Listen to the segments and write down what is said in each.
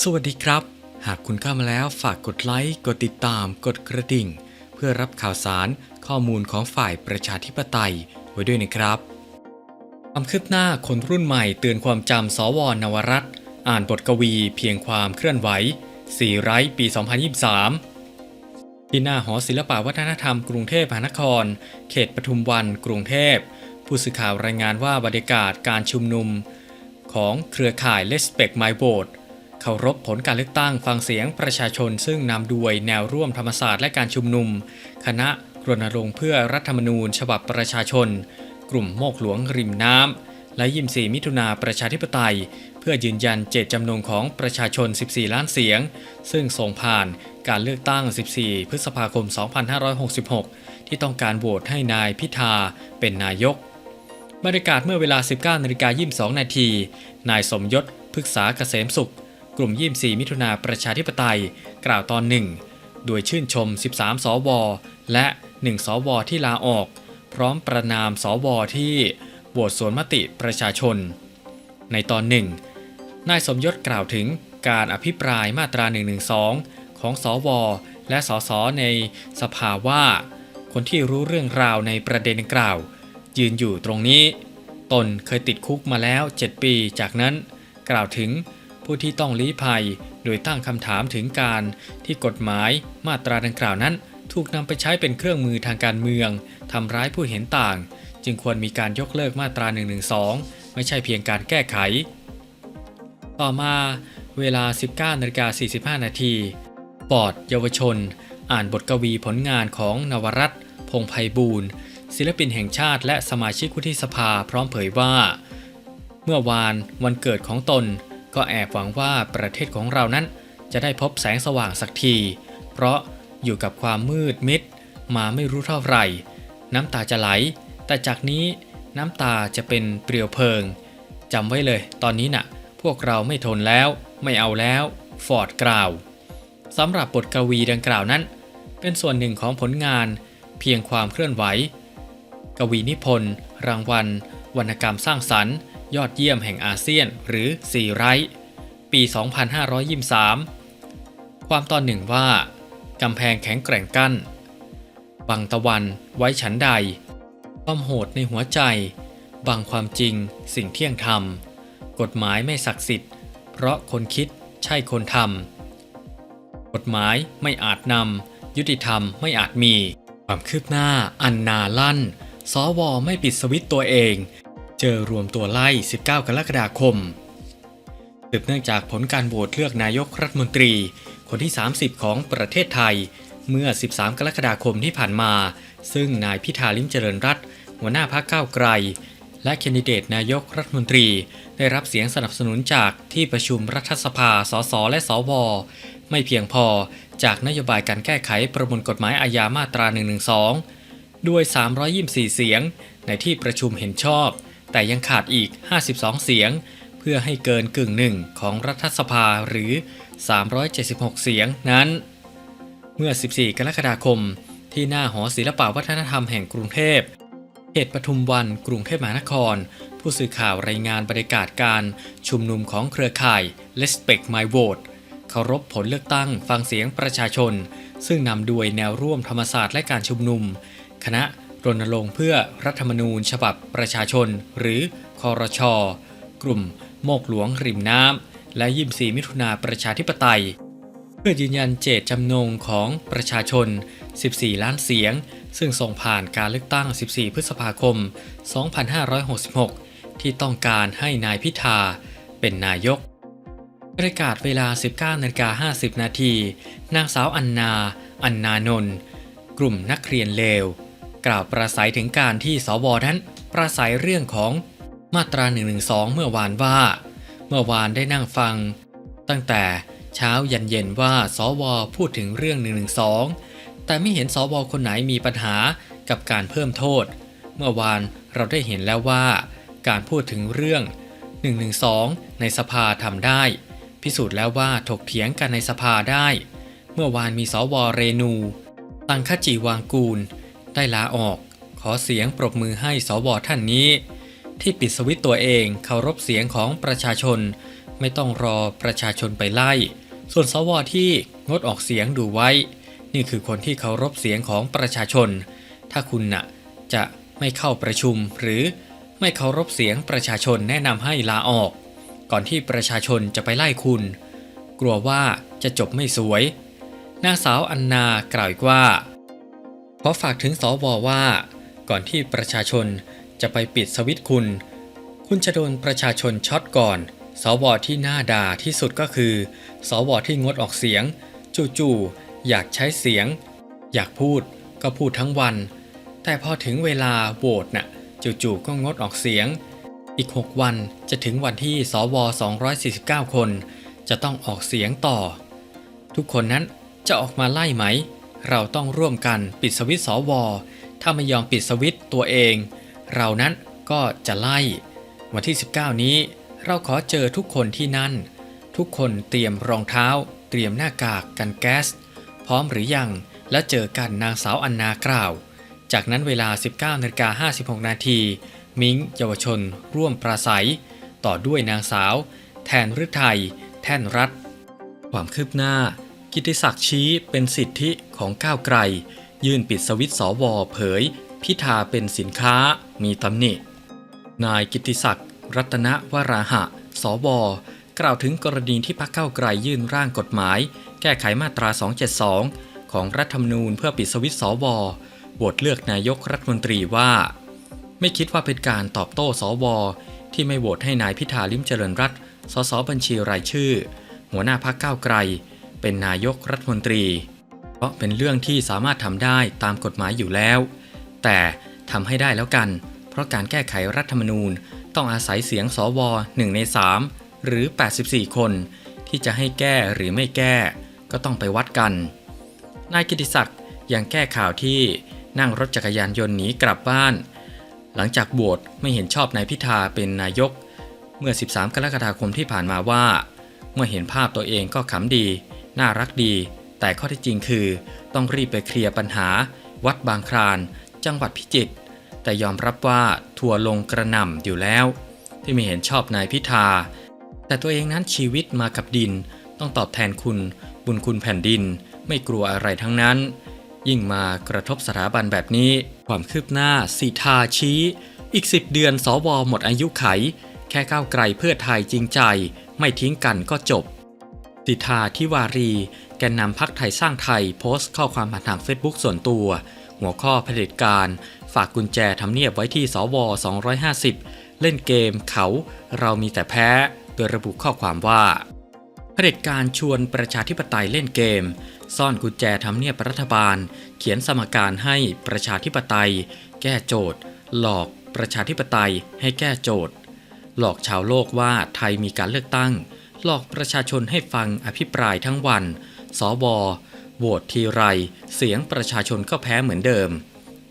สวัสดีครับ หากคุณเข้ามาแล้วฝากกดไลค์กดติดตาม กดกระดิ่ง เพื่อรับข่าวสารข้อมูลของฝ่ายประชาธิปไตยไว้ด้วยนะครับความคืบหน้าคนรุ่นใหม่เตือนความจำสวนวรัตน์อ่านบทกวีเพียงความเคลื่อนไหวสี่ไร้ปี 2023 ที่หน้าหอศิลปวัฒนธรรมกรุงเทพมหานคร เขตปทุมวันกรุงเทพ ผู้สื่อข่าวรายงานว่าบรรยากาศการชุมนุม ของเครือข่าย Respect My Vote เคารพผลการเลือกตั้งฟังเสียงประชาชน ซึ่งนำด้วยแนวร่วมธรรมศาสตร์และการชุมนุม คณะรณรงค์เพื่อรัฐธรรมนูญ ฉบับประชาชน กลุ่มโมกหลวงริมน้ำและยิมสีมิถุนาประชาธิปไตย เพื่อยืนยันเจตจำนงของประชาชน 14 ล้านเสียง ซึ่งส่งผ่านการเลือกตั้ง 14 พฤษภาคม 2566 ที่ต้องการโหวตให้นายพิธาเป็นนายกบรรยากาศเมื่อเวลา 19นาฬิกา22 นาที นายสมยศพฤกษาเกษมสุข กลุ่ม 24 มิถุนาประชาธิปไตย กล่าวตอนหนึ่ง โดยชื่นชม 13 สว และ 1 สว ที่ลาออก พร้อมประนามสว ที่โหวตสวนมติประชาชน ในตอนหนึ่ง นายสมยศกล่าวถึงการอภิปรายมาตรา 112 ของสว และสสในสภาว่า คนที่รู้เรื่องราวในประเด็นกล่าว ยืนอยู่ตรงนี้ ตนเคยติดคุกมาแล้ว 7 ปี จากนั้น กล่าวถึง ผู้ที่ต้องลี้ภัย โดยตั้งคำถามถึงการที่กฎหมายมาตราดังกล่าวนั้น ถูกนำไปใช้เป็นเครื่องมือทางการเมืองทำร้ายผู้เห็นต่าง จึงควรมีการยกเลิกมาตรา 112 ไม่ใช่เพียงการแก้ไข ต่อมาเวลา 19นาฬิกา45 นาทีปอดเยาวชน อ่านบทกวีผลงานของนวรัตพงไพบูลย์ศิลปินแห่งชาติและสมาชิกวุฒิสภาพร้อมเผยว่า เมื่อวานวันเกิดของตน ก็แอบหวังว่าประเทศของเรานั้น จะได้พบแสงสว่างสักที เพราะอยู่กับความมืดมิด มาไม่รู้เท่าไหร่ น้ำตาจะไหล แต่จากนี้น้ำตาจะเป็นเปลวเพลิงจำไว้เลย ตอนนี้น่ะ พวกเราไม่ทนแล้ว ไม่เอาแล้ว ฟอร์ดกล่าวสำหรับบทกวีดังกล่าวนั้น เป็นส่วนหนึ่งของผลงานเพียงความเคลื่อนไหว กวีนิพนธ์ รางวัล วรรณกรรมสร้างสรรค์ ยอดเยี่ยมแห่งอาเซียน หรือสี่ไร้ปี 2523 ความตอนหนึ่งว่ากำแพงแข็งแกร่งกั้น บังตะวันไว้ฉันใด ความโหดในหัวใจ บังความจริงสิ่งเที่ยงธรรม กฎหมายไม่ศักดิ์สิทธิ์ เพราะคนคิดใช่คนทำกฎหมายไม่อาจนำยุติธรรมไม่อาจมี ความคืบหน้าอันนาลั่นสวไม่ปิดสวิตตัวเอง เจอรวมตัวไล่ 19 กรกฎาคมสืบเนื่องจากผลการโหวตเลือกนายกรัฐมนตรี คนที่ 30 ของประเทศไทย เมื่อ 13 กรกฎาคมที่ผ่านมา ซึ่งนายพิธาลิ้มเจริญรัตหัวหน้าพรรคก้าวไกล และแคนดิเดตนายกรัฐมนตรี ได้รับเสียงสนับสนุนจากที่ประชุมรัฐสภา สส และสว ไม่เพียงพอจากนโยบายการแก้ไขประมวลกฎหมายอาญามาตรา 112 ด้วย 324 เสียง ในที่ประชุมเห็นชอบ แต่ยังขาดอีก 52 เสียง เพื่อให้เกินกึ่งหนึ่งของรัฐสภาหรือ 376 เสียงนั้น เมื่อ 14 กรกฎาคม ที่หน้าหอศิลปวัฒนธรรมแห่งกรุงเทพเขตปทุมวันกรุงเทพมหานคร ผู้สื่อข่าวรายงานบรรยากาศการชุมนุมของเครือข่าย Respect My Vote เคารพผลเลือกตั้งฟังเสียงประชาชน ซึ่งนำโดยแนวร่วมธรรมศาสตร์และการชุมนุม คณะ รณรงค์เพื่อรัฐธรรมนูญฉบับประชาชน หรือคอรชอกลุ่มโมกหลวงริมน้ำและยิมสีมิถุนาประชาธิปไตย เพื่อยืนยันเจตจำนงของประชาชน 14 ล้านเสียง ซึ่งส่งผ่านการเลือกตั้ง 14 พฤษภาคม 2566 ที่ต้องการให้นายพิธาเป็นนายกประกาศเวลา 19นาฬิกา50 นาที นางสาวอันนา อันนานนท์ กลุ่มนักเรียนเลว กล่าวประสัยถึงการที่สวนั้นประสัยเรื่องของมาตรา112เมื่อวานว่า เมื่อวานได้นั่งฟัง ตั้งแต่เช้ายันเย็นว่าสวพูดถึงเรื่อง112แต่ไม่เห็นสวคนไหนมีปัญหากับการเพิ่มโทษ เมื่อวานเราได้เห็นแล้วว่า การพูดถึงเรื่อง112ในสภาทำได้ พิสูจน์แล้วว่าถกเถียงกันในสภาได้ เมื่อวานมีสวเรนู ตังคจีวางกูล ได้ลาออก ขอเสียงปรบมือให้สวท่านนี้ ที่ปิดสวิตตัวเองเคารพเสียงของประชาชน ไม่ต้องรอประชาชนไปไล่ ส่วนสวที่งดออกเสียงดูไว้ นี่คือคนที่เคารพเสียงของประชาชน ถ้าคุณน่ะจะไม่เข้าประชุมหรือไม่เคารพเสียงประชาชนแนะนำให้ลาออก ก่อนที่ประชาชนจะไปไล่คุณ กลัวว่าจะจบไม่สวยนางสาวอันนากล่าวอีกว่า ขอฝากถึงสวว่า ก่อนที่ประชาชนจะไปปิดสวิตคุณ คุณจะโดนประชาชนช็อตก่อน สวที่น่าด่าที่สุดก็คือ สวที่งดออกเสียง จู่ๆอยากใช้เสียง อยากพูดก็พูดทั้งวัน แต่พอถึงเวลาโหวตน่ะจู่ๆก็งดออกเสียง อีก 6 วันจะถึงวันที่สว 249 คน จะต้องออกเสียงต่อ ทุกคนนั้นจะออกมาไล่ไหม เราต้องร่วมกันปิดสวิตช์สวถ้าไม่ยอมปิดสวิตตัวเอง เรานั้นก็จะไล่ วันที่ 19 นี้ เราขอเจอทุกคนที่นั่น ทุกคนเตรียมรองเท้า เตรียมหน้ากากกันแก๊ส พร้อมหรือยัง และเจอกันนางสาวอันนากล่าว จากนั้นเวลา 19นาฬิกา56 นาทีมิงเยาวชน ร่วมปราศัย ต่อด้วยนางสาว แทนฤทัย แท่นรัฐ ความคืบหน้า กิติศักดิ์ชี้เป็นสิทธิของก้าวไกล ยื่นปิดสวิตช์สวเผย พิธาเป็นสินค้ามีตำหนิ นายกิติศักดิ์รัตนวราหะ สว กล่าวถึงกรณีที่พรรคก้าวไกลยื่นร่างกฎหมาย แก้ไขมาตรา 272 ของรัฐธรรมนูญเพื่อปิดสวิตช์สวโหวตเลือกนายกรัฐมนตรีว่า ไม่คิดว่าเป็นการตอบโต้สวที่ไม่โหวตให้นายพิธาลิมเจริญรัตสสบัญชีรายชื่อ หัวหน้าพรรคก้าวไกล เป็นนายกรัฐมนตรี เพราะเป็นเรื่องที่สามารถทำได้ตามกฎหมายอยู่แล้ว แต่ทำให้ได้แล้วกัน เพราะการแก้ไขรัฐธรรมนูญต้องอาศัยเสียงสว1ใน 3 หรือ 84 คน ที่จะให้แก้หรือไม่แก้ ก็ต้องไปวัดกัน นายกิติศักดิ์ยังแก้ข่าวที่นั่งรถจักรยานยนต์หนีกลับบ้าน หลังจากโหวตไม่เห็นชอบนายพิธาเป็นนายก เมื่อ 13 กรกฎาคมที่ผ่านมาว่า เมื่อเห็นภาพตัวเองก็ขำดี น่ารักดี แต่ข้อท็จจริงคือ ต้องรีบไปเคลียร์ปัญหา วัดบางคราน จังหวัดพิจิตรแต่ยอมรับว่าทัวลงกระหน่ำอยู่แล้ว ที่ไม่เห็นชอบนายพิธา แต่ตัวเองนั้นชีวิตมากับดิน ต้องตอบแทนคุณ บุญคุณแผ่นดิน ไม่กลัวอะไรทั้งนั้น ยิ่งมากระทบสถาบันแบบนี้ ความคืบหน้าสีทาชี้ อีก 10 เดือนสวหมดอายุไข แค่ก้าวไกลเพื่อไทยจริงใจ ไม่ทิ้งกันก็จบ สิทธาทิวารี แกนนำพักไทยสร้างไทยโพสต์ข้อความผ่านทางเฟซบุ๊กส่วนตัว หัวข้อเผด็จการ ฝากกุญแจทำเนียบไว้ที่สว 250 เล่นเกมเขาเรามีแต่แพ้ โดยระบุข้อความว่าเผด็จการชวนประชาธิปไตยเล่นเกม ซ่อนกุญแจทำเนียบรัฐบาล เขียนสมการให้ประชาธิปไตย แก้โจทย์ หลอกประชาธิปไตยให้แก้โจทย์ หลอกชาวโลกว่าไทยมีการเลือกตั้ง หลอกประชาชนให้ฟังอภิปรายทั้งวัน สวโหวตทีไร เสียงประชาชนก็แพ้เหมือนเดิม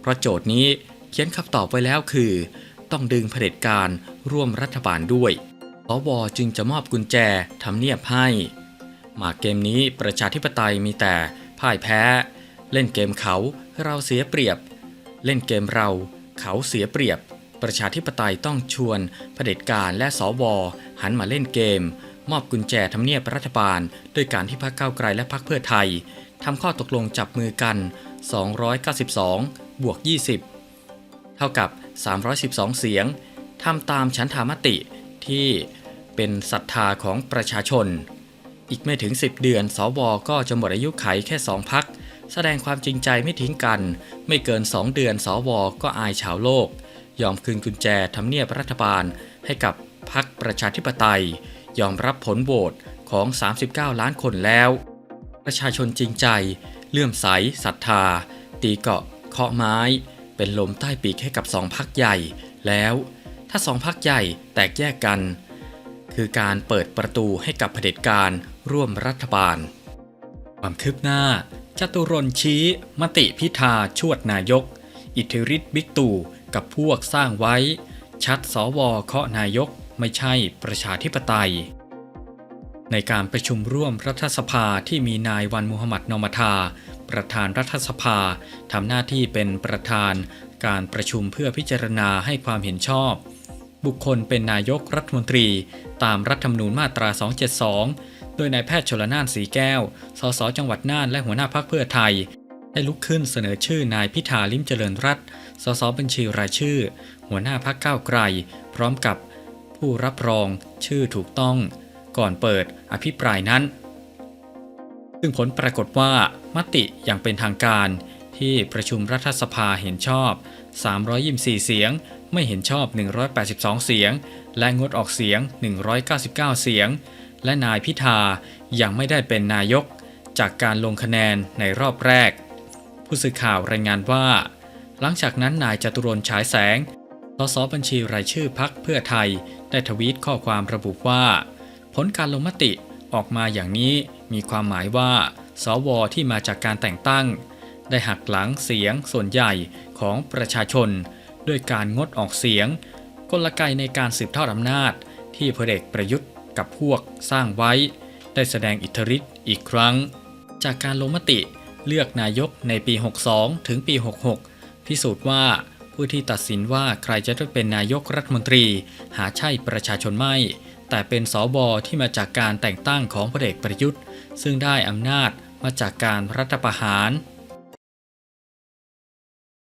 เพราะโจทย์นี้เขียนคำตอบไว้แล้วคือ ต้องดึงเผด็จการร่วมรัฐบาลด้วย สวจึงจะมอบกุญแจทำเนียบให้ มาเกมนี้ประชาธิปไตยมีแต่พ่ายแพ้ เล่นเกมเขาเราเสียเปรียบ เล่นเกมเรา เขาเสียเปรียบ ประชาธิปไตยต้องชวนเผด็จการและสวหันมาเล่นเกม มอบกุญแจทำเนียบรัฐบาล ด้วยการที่พรรคก้าวไกลและพรรคเพื่อไทยทำข้อตกลงจับมือกัน 292 บวก 20 เท่ากับ 312 เสียงทำตามฉันทามติที่เป็นศรัทธาของประชาชน อีกไม่ถึง 10 เดือน สวก็จะหมดอายุไขแค่ 2 พัก แสดงความจริงใจไม่ทิ้งกัน ไม่เกิน 2 เดือน สวก็อายชาวโลก ยอมคืนกุญแจทำเนียบรัฐบาลให้กับพักประชาธิปไตย ยอมรับผลโหวตของ 39 ล้านคนแล้ว ประชาชนจริงใจ เลื่อมใสศรัทธา ตีเกาะ เคาะไม้ เป็นลมใต้ปีกให้กับสองพักใหญ่ แล้วถ้าสองพักใหญ่แตกแยกกัน คือการเปิดประตูให้กับเผด็จการร่วมรัฐบาล ความคืบหน้าจตุรนชี้ มติพิธาชวดนายก อิทธิฤทธิ์บิ๊กตู่กับพวกสร้างไว้ ชัดสวเคาะนายก ไม่ใช่ประชาธิปไตย ในการประชุมร่วมรัฐสภาที่มีนายวันมุฮัมหมัดนอมทาประธานรัฐสภาทำหน้าที่เป็นประธาน การประชุมเพื่อพิจารณาให้ความเห็นชอบ บุคคลเป็นนายกรัฐมนตรี ตามรัฐธรรมนูญมาตรา 272 โดยนายแพทย์ชลนานสีแก้ว สสจังหวัดน่านและหัวหน้าพักเพื่อไทยได้ลุกขึ้นเสนอชื่อนายพิธาลิมเจริญรัตสสบัญชีรายชื่อ หัวหน้าพักก้าวไกล พร้อมกับ ผู้รับรองชื่อถูกต้อง ก่อนเปิดอภิปรายนั้น ซึ่งผลปรากฏว่ามติอย่างเป็นทางการที่ประชุมรัฐสภาเห็นชอบ 324 เสียง ไม่เห็นชอบ 182 เสียง และงดออกเสียง 199 เสียง และนายพิธายังไม่ได้เป็นนายก จากการลงคะแนนในรอบแรก ผู้สื่อข่าวรายงานว่า หลังจากนั้นนายจตุรนฉายแสง สสบัญชีรายชื่อพักเพื่อไทย ได้ทวีตข้อความระบุว่า ผลการลงมติออกมาอย่างนี้มีความหมายว่า สวที่มาจากการแต่งตั้ง ได้หักหลังเสียงส่วนใหญ่ของประชาชน ด้วยการงดออกเสียง กลไกในการสืบทอดอำนาจ ที่พลเอกประยุทธ์กับพวกสร้างไว้ ได้แสดงอิทธิฤทธิ์อีกครั้ง จากการลงมติเลือกนายกในปี 62 ถึงปี 66 พิสูจน์ว่า ผู้ที่ตัดสินว่าใครจะได้เป็นนายกรัฐมนตรี หาใช่ประชาชนไม่ แต่เป็นสวที่มาจากการแต่งตั้งของพลเอกประยุทธ์ ซึ่งได้อำนาจมาจากการรัฐประหาร